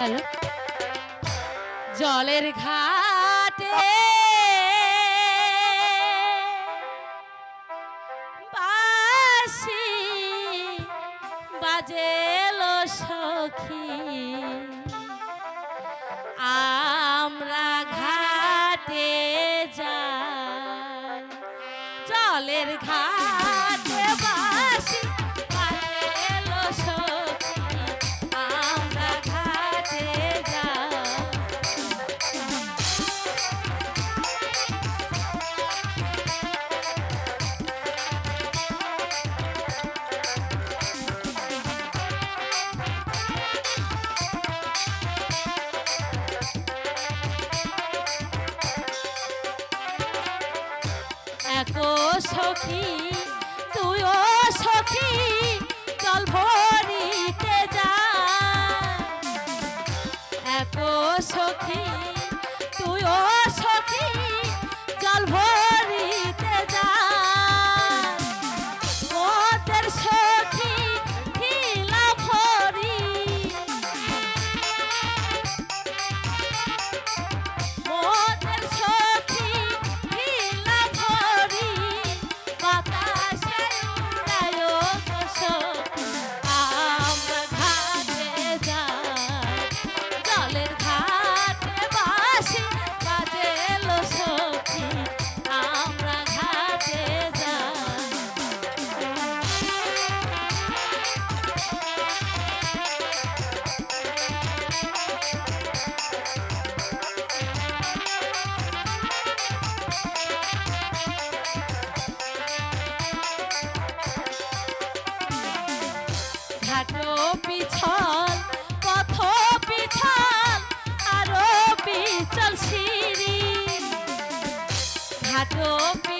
Hello জলের ঘাটে বাসি বাজেলো সখী। আমরা ঘাটে যা জলের ঘাট দেখো সখী তুইও সখী জল ভরিতে যা। একো সখী কাটো পিছল আরও পিছল সিঁড়ি ঘাটো পিছল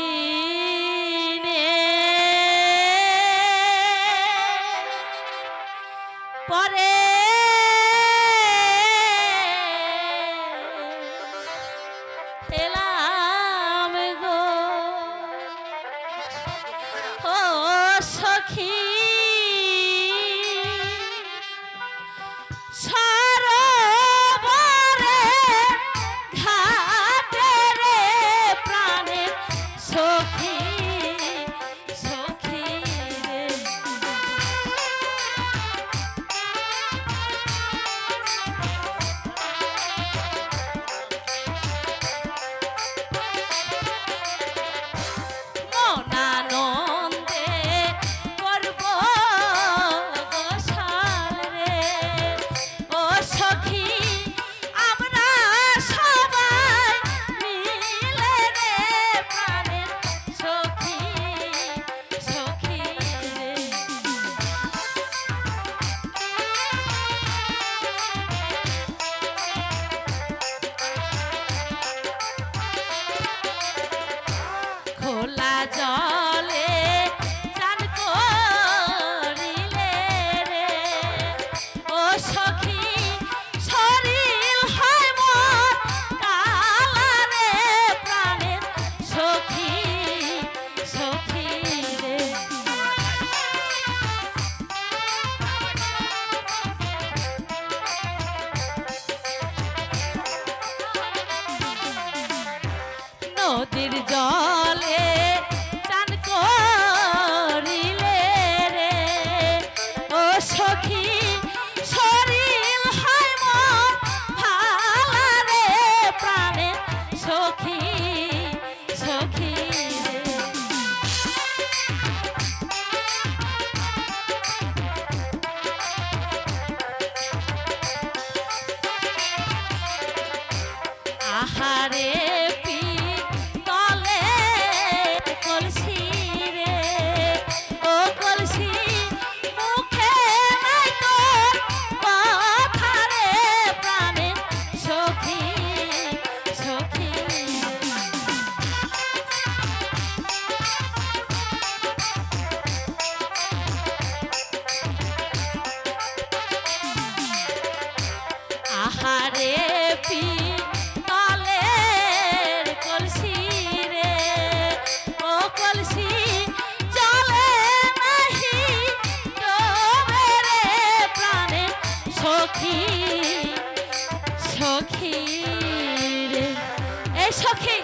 সখী রে এই সখী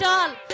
চল।